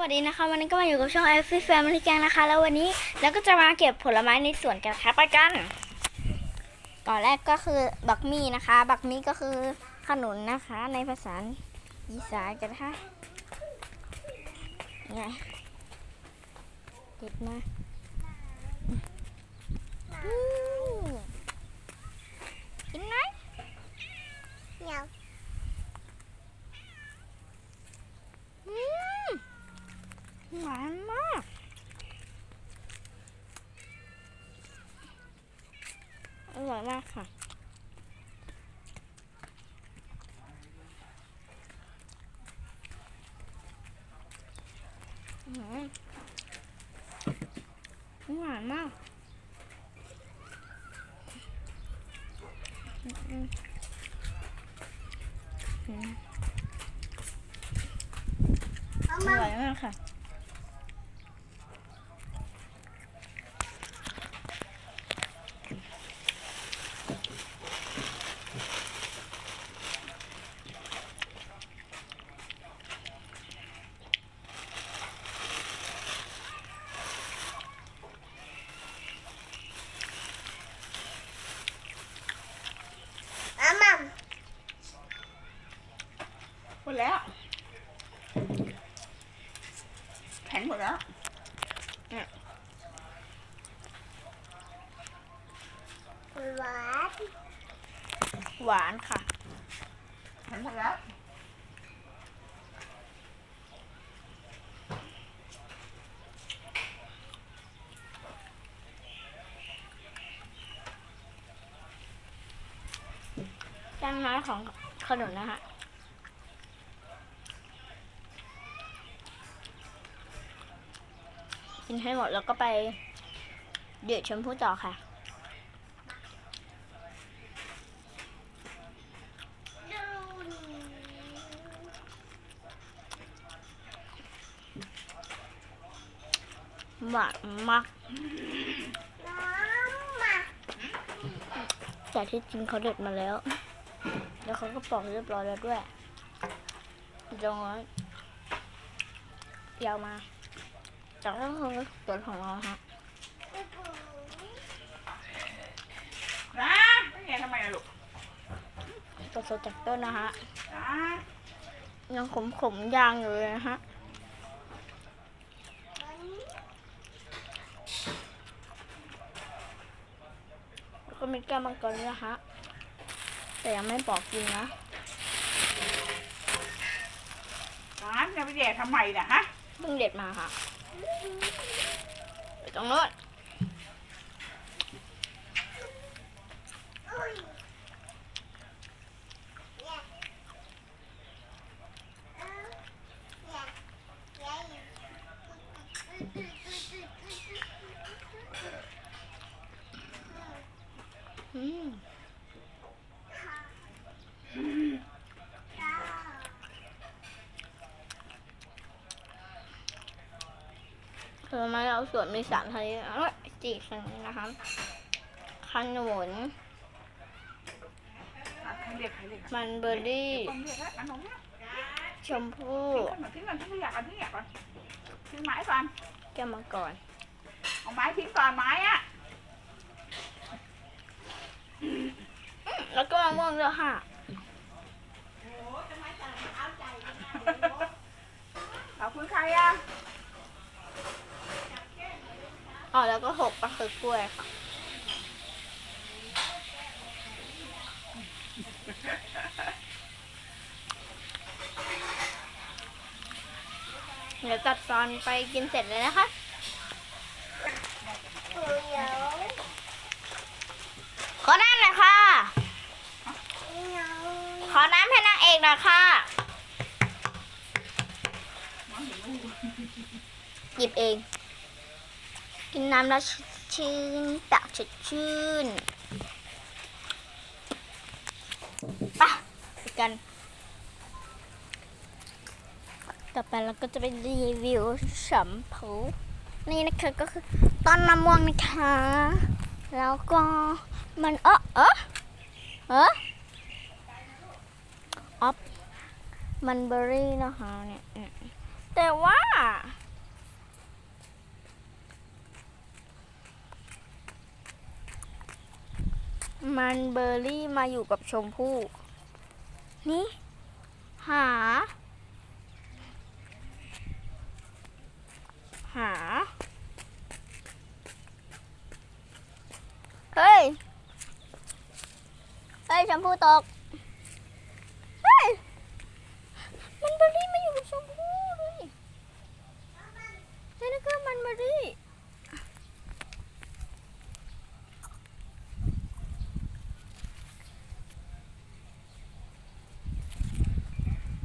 วัสดีนะคะ วันนี้ก็มาอยู่กับช่อง e v e r y Family Gang นะคะ แล้ววันนี้เราก็จะมาเก็บผลไม้ในสวนกันครับไปกันก่อนแรกก็คือบักมี่นะคะ บักมี่ก็คือขนุนนะคะ ในภาษาอีสานกันนะคะไงเด็ดมาอืมกินไหม เหนียว อืมหวานมาก อร่อยมากค่ะอืมหวานมากอืมอืมอืมเอาอมาร่อยมากค่ะ เอามา หมดแล้ว แข็งหมดแล้ว หวาน หวานค่ะแข็งหมดแล้วแป้งน้อยของขนมนะฮะกินให้หมดแล้วก็ไปเดือดชมพู่ต่อค่ะ หวานมากแต่ที่จริงเขาเด็ดมาแล้ว แล้วเขาก็ปอกเรียบร้อยแล้วด้วยจงไว้ยาวมาจากนั้นคือส่วของเราฮะนะไม่ไงทำไมล่ะลูกสดๆจากต้นนะฮะนะยังขมๆยางอยู่เลยนะฮะ แล้วก็มีแก้วมังกรด้วยนะฮะแต่ยังไม่ปอกจริงนะร้านจะไปแย่ทำไมน่ะฮะเพิ่งเด็ดมาค่ะไปตรงโน้น อุ้ยเนี่ยเนี่ยเนี่ย อืม ผลไม้เราสวนมีสารทะเลเอ้ยจีกสังนะคะขนุนอะใครเรียกใครเรียกอะมันเบอร์รี่ต้องเรียกแล้วขนมเนี่ยชมพู่ทิ้งก่อนทิ้งก่อนทิ้งขยะก่อนทิ้งขยะก่อนทิ้งไม้ก่อนแก้วมังกรเอาไม้ทิ้งก่อนไม้อะแล้วก็มะม่วงด้วยค่ะขอบคุณใครอะ อ๋อแล้วก็หกก็คือกล้วยค่ะ เดี๋ยวตัดตอนไปกินเสร็จเลยนะคะขอน้ำหน่อยค่ะ ขอน้ำให้นางเอกหน่อยค่ะหยิบเอง กินน้ำแล้วชื่นปากสดชื่นไปะไปกันต่อไปเราก็จะไปรีวิวแชมพูนี่นะคะก็คือต้นมะม่วงนะคะ แล้วก็มันเออเออเออออฟมันเบอร์รี่นะคะเนี่ยแต่ว่า มันเบอร์รี่มาอยู่กับชมพู่ นี่ หา หา เฮ้ย เฮ้ย ชมพู่ตก เฮ้ย มันเบอร์รี่มาอยู่กับชมพู่เลยนี่ก็มันเบอร์รี่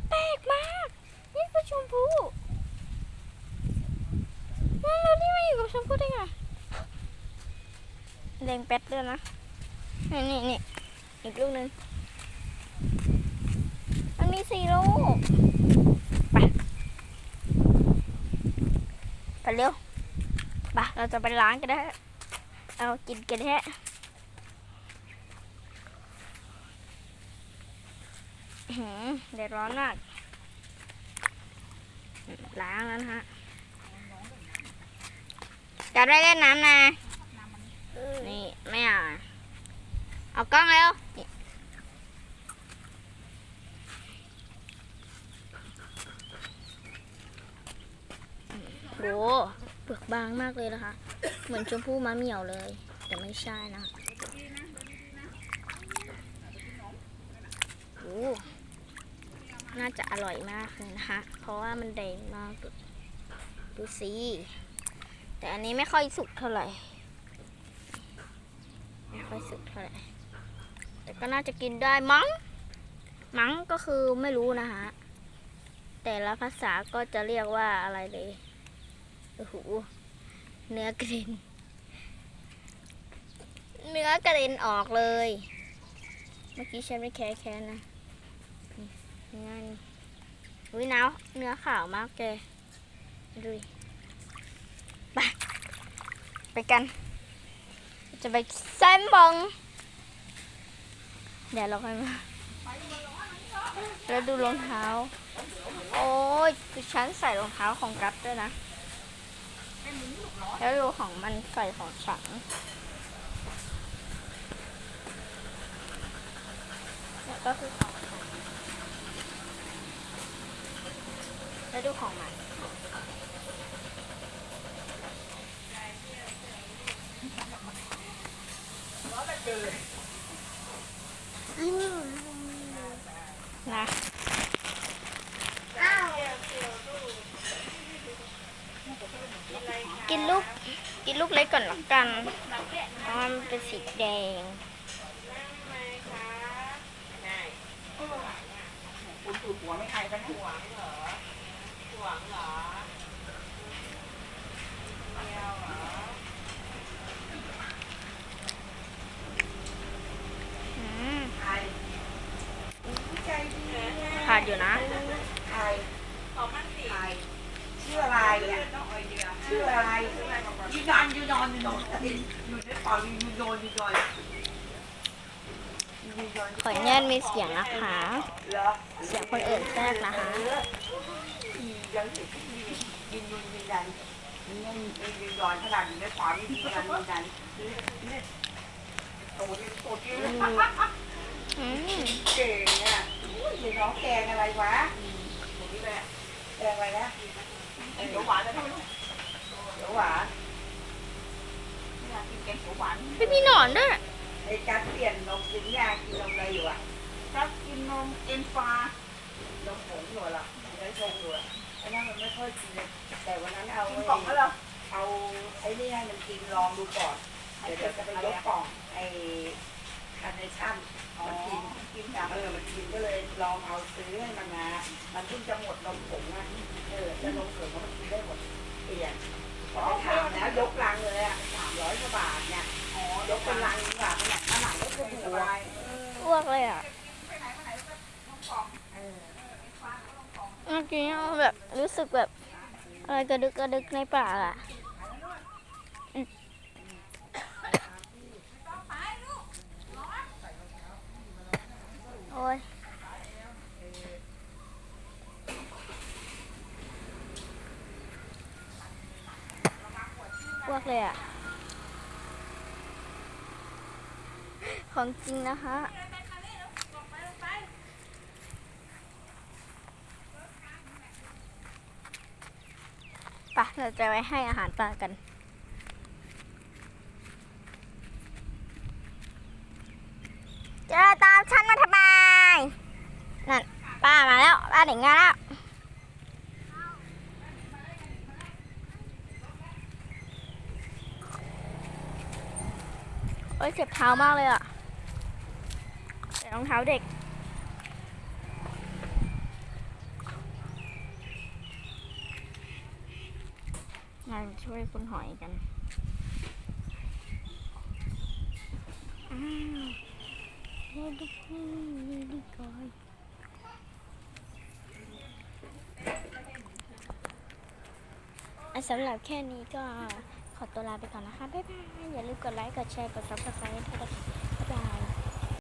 แปลกมาก นี่คือชมพู่มันเบอร์รี่มาอยู่กับชมพู่ได้ไงแดงแป๊ดด้วยนะ นี่นี่นี่อีกลูกหนึ่งมันมีสี่ลูก ไป ไปเร็วไปเราจะไปล้างกันได้เอากินกันแท้เดือดร้อนมาก ล้างแล้วนะฮะจะได้เล่นน้ำนะ นี่ไม่เอาอะเอากล้องเร็วนี่โหเปลือกบางมากเลยนะคะ เหมือนชมพู่มะเหมี่ยวเลย แต่ไม่ใช่นะโอ้ น่าจะอร่อยมากเลยนะคะ เพราะว่ามันแดงมากดูดูสิแต่อันนี้ไม่ค่อยสุกเท่าไหร่ ไม่ค่อยสุกเท่าไหร่ แต่ก็น่าจะกินได้มั้ง มั้งก็คือไม่รู้นะฮะแต่ละภาษาก็จะเรียกว่าอะไรเลย โอ้โห เนื้อกระเด็น เนื้อกระเด็นออกเลย เมื่อกี้ฉันไม่แค่แค่นะ นื้อนี่อุ้ยหนาวเนื้อขาวมากแกดูไปไปกัน จะไปแซมบอง เดี๋ยวเราค่อยมาแล้วดูรองเท้า โอ้ยคือฉันใส่รองเท้าของกัฟด้วยนะ แล้วดูของมันใส่ของฉันแล้วก็คือของฉัน แล้วดูของมันนะอ้าวกินลูกกินลูกเล็กก่อนละกันเพราะว่ามันเป็นสีแดงคุณสูดหัวไม่ใครกันหัวเหรอ หัวเหรออืมใครใจดีนะขาดอยู่นะ ใครตอมันสิใครชื่ออะไรอะชื่ออะไรยูนอนยูนอนยูนอนอยู่ในป่ายูนอยูนอนยูนอนขออนุญาตมีเสียงนะคะ เหรอ เสียงคนอื่นแทรกนะคะ ยังเห็นยืนยืนยืนยันยืนยันยืนยันขนาดอยู่ในป่ามียืนยันยืนยันโตที่โตที่อืมเก่งอะเด็กน้องแกงอะไรวะแกงอะไรนะเขียวหวานนะท่านเขียวหวานไม่อยากกินแกงเขียวหวานไม่มีหนอนด้วยไอ้กัดเปลี่ยนนมกินยากินนมอะไรอยู่อะกัดกินนมเอ็นฟ้านมผงอยู่หรอไม่ได้ชงอยู่อะ อ้นั่นมันไม่ค่อยกินเลยแต่วันนั้นเอากินกล่องแล้วเอาไอ้นี่ให้มันกินลองดูก่อนเดี๋ยวจะไปยกกล่องไอ้คาร์เนชั่นมันกินกินอย่างเออมันกินก็เลยลองเอาซื้อให้มันมามันเพิ่งจะหมดนมผงอะเออจะนมผงมันกินได้หมดเปลี่ยนพอไปถามแล้วยกลังเลยอะสามร้อยกว่าบาทเนี่ยยกเป็นลังกว่าเนี่ยขนาดยกเป็นหัวอ้วกเลยอะ เมื่อกี้แบบรู้สึกแบบอะไรกระดึกกระดึกในปากอะโอ้ยอ้วกเลยอะ ของจริงนะคะ ปะเราจะไปให้อาหารปลากัน จะตามฉันมาทำไม นั่นป้ามาแล้วป้าถึงงานแล้ว โอ้ยเจ็บเท้ามากเลยอะใส่รองเท้าเด็ก มา ช่วยคุณหอยกันอ้าวเฮ้ยดูนี่ดีก่อนอะสำหรับแค่นี้ก็ขอตัวลาไปก่อนนะคะ บ๊ายบาย อย่าลืมกดไลค์ กดแชร์ กด subscribe ให้ด้วยนะคะ